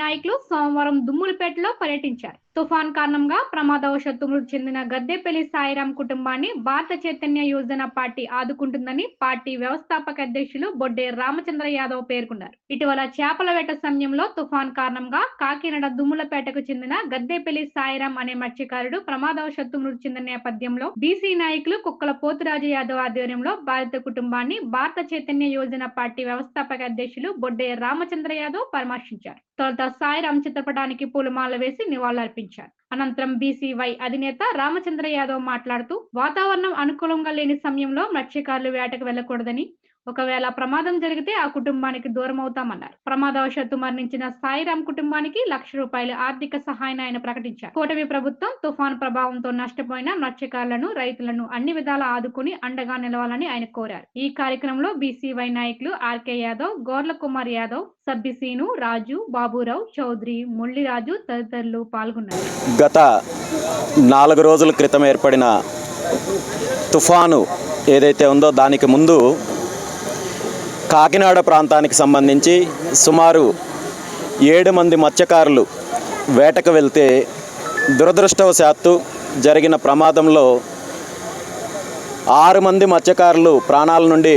నాయకులు సోమవారం దుమ్ములపేటలో పర్యటించారు. తుఫాన్ కారణంగా ప్రమాదవశత్తు మృతి చెందిన గద్దెపల్లి సాయిరాం కుటుంబాన్ని భారత చైతన్య యోజన పార్టీ ఆదుకుంటుందని పార్టీ వ్యవస్థాపక అధ్యక్షులు బొడ్డే రామచంద్ర యాదవ్ పేర్కొన్నారు. ఇటీవల చేపల వేట సమయంలో తుఫాన్ కారణంగా కాకినాడ దుమ్ములపేటకు చెందిన గద్దెపల్లి సాయిరాం అనే మత్స్యకారుడు ప్రమాదవశత్తు మృతి చెందిన నేపథ్యంలో బీసీ నాయకులు కుక్కల పోతురాజు యాదవ్ ఆధ్వర్యంలో బాధిత కుటుంబాన్ని భారత చైతన్య యోజన పార్టీ వ్యవస్థాపక అధ్యక్షులు బొడ్డే రామచంద్ర యాదవ్ పరామర్శించారు. తొలుత సాయిరాం చిత్రపటానికి పూలమాల వేసి నివాళులర్పించారు. అనంతరం బీసీవై అధినేత రామచంద్ర యాదవ్ మాట్లాడుతూ వాతావరణం అనుకూలంగా లేని సమయంలో మత్స్యకారులు వేటకు వెళ్ళకూడదని ఒకవేళ ప్రమాదం జరిగితే ఆ కుటుంబానికి దూరం అవుతామన్నారు. ప్రమాదవశాత్తు మరణించిన సాయిరామ్ కుటుంబానికి లక్ష రూపాయల ఆర్థిక సహాయం ఆయన ప్రకటించారు. కూటమి ప్రభుత్వం తుఫాన్ ప్రభావంతో నష్టపోయిన మత్స్యకారులను రైతులను అన్ని విధాలా ఆదుకుని అండగా నిలవాలని ఆయన కోరారు. ఈ కార్యక్రమంలో బీసీవై నాయకులు ఆర్కే యాదవ్ గోర్ల కుమార్ యాదవ్ సబ్బిసీను రాజు బాబురావు చౌదరి మురళిరాజు తదితరులు పాల్గొన్నారు. గత నాలుగు రోజుల క్రితం ఏర్పడిన తుఫాను ఏదైతే ఉందో దానికి ముందు కాకినాడ ప్రాంతానికి సంబంధించి సుమారు ఏడు మంది మత్స్యకారులు వేటకు వెళ్తే దురదృష్టవశాత్తు జరిగిన ప్రమాదంలో ఆరు మంది మత్స్యకారులు ప్రాణాల నుండి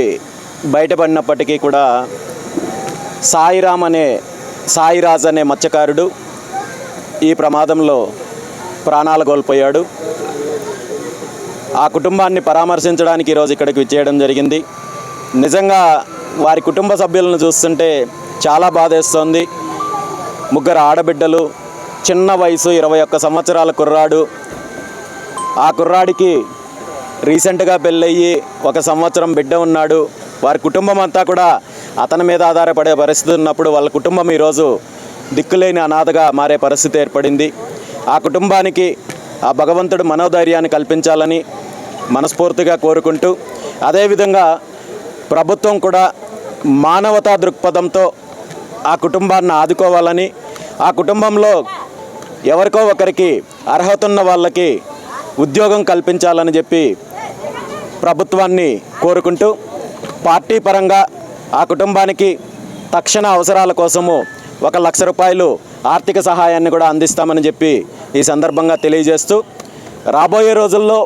బయటపడినప్పటికీ కూడా సాయిరామ్ అనే సాయిరాజ్ అనే మత్స్యకారుడు ఈ ప్రమాదంలో ప్రాణాలు కోల్పోయాడు. ఆ కుటుంబాన్ని పరామర్శించడానికి ఈరోజు ఇక్కడికి విచ్చేయడం జరిగింది. నిజంగా వారి కుటుంబ సభ్యులను చూస్తుంటే చాలా బాధేస్తోంది. ముగ్గురు ఆడబిడ్డలు చిన్న వయసు ఇరవై ఒక్క సంవత్సరాల కుర్రాడు. ఆ కుర్రాడికి రీసెంట్గా పెళ్ళయ్యి ఒక సంవత్సరం బిడ్డ ఉన్నాడు. వారి కుటుంబం అంతా కూడా అతని మీద ఆధారపడే పరిస్థితి ఉన్నప్పుడు వాళ్ళ కుటుంబం ఈరోజు దిక్కులేని అనాథగా మారే పరిస్థితి ఏర్పడింది. ఆ కుటుంబానికి ఆ భగవంతుడు మనోధైర్యాన్ని కల్పించాలని మనస్ఫూర్తిగా కోరుకుంటూ అదేవిధంగా ప్రభుత్వం కూడా మానవతా దృక్పథంతో ఆ కుటుంబాన్ని ఆదుకోవాలని ఆ కుటుంబంలో ఎవరికో ఒకరికి అర్హత ఉన్న వాళ్ళకి ఉద్యోగం కల్పించాలని చెప్పి ప్రభుత్వాన్ని కోరుకుంటూ పార్టీ పరంగా ఆ కుటుంబానికి తక్షణ అవసరాల కోసము ఒక లక్ష రూపాయలు ఆర్థిక సహాయాన్ని కూడా అందిస్తామని చెప్పి ఈ సందర్భంగా తెలియజేస్తూ రాబోయే రోజుల్లో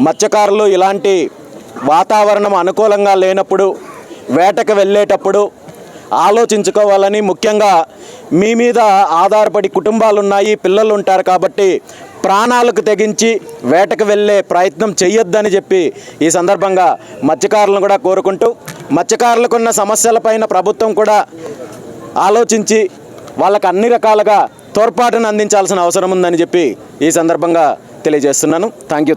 మత్స్యకారులు ఇలాంటి వాతావరణం అనుకూలంగా లేనప్పుడు వేటకు వెళ్ళేటప్పుడు ఆలోచించుకోవాలని ముఖ్యంగా మీ మీద ఆధారపడి కుటుంబాలు ఉన్నాయి పిల్లలు ఉంటారు కాబట్టి ప్రాణాలకు తెగించి వేటకు వెళ్ళే ప్రయత్నం చేయొద్దని చెప్పి ఈ సందర్భంగా మత్స్యకారులను కూడా కోరుకుంటూ మత్స్యకారులకు ఉన్న సమస్యలపైన ప్రభుత్వం కూడా ఆలోచించి వాళ్ళకు అన్ని రకాలుగా తోడ్పాటును అందించాల్సిన అవసరం ఉందని చెప్పి ఈ సందర్భంగా తెలియజేస్తున్నాను. Thank you